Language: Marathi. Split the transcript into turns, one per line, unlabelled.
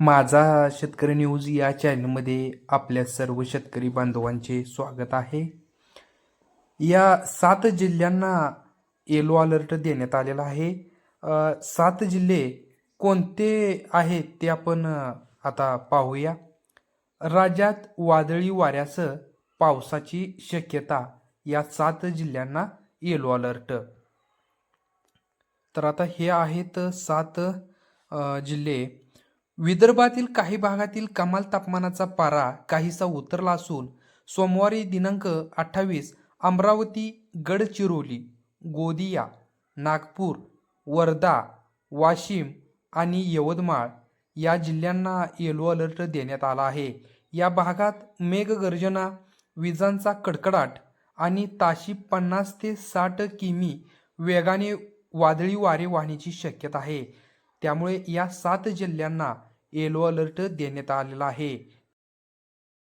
माझा शेतकरी न्यूज या चॅनलमध्ये आपल्या सर्व शेतकरी बांधवांचे स्वागत आहे. या सात जिल्ह्यांना येलो अलर्ट देण्यात आलेला आहे. सात जिल्हे कोणते आहेत ते आपण आता पाहूया. राज्यात वादळी वाऱ्यासह पावसाची शक्यता या सात जिल्ह्यांना येलो अलर्ट तर आता हे आहेत सात जिल्हे. विदर्भातील काही भागातील कमाल तापमानाचा पारा काहीसा उतरला असून सोमवारी दिनांक अठ्ठावीस अमरावती गडचिरोली गोदिया नागपूर वर्धा वाशिम आणि यवतमाळ या जिल्ह्यांना येलो अलर्ट देण्यात आला आहे. या भागात मेघगर्जना विजांचा कडकडाट आणि ताशी पन्नास ते साठ किमी वेगाने वादळी वारे वाहण्याची शक्यता आहे. त्यामुळे या सात जिल्ह्यांना येलो अलर्ट देण्यात आलेला आहे.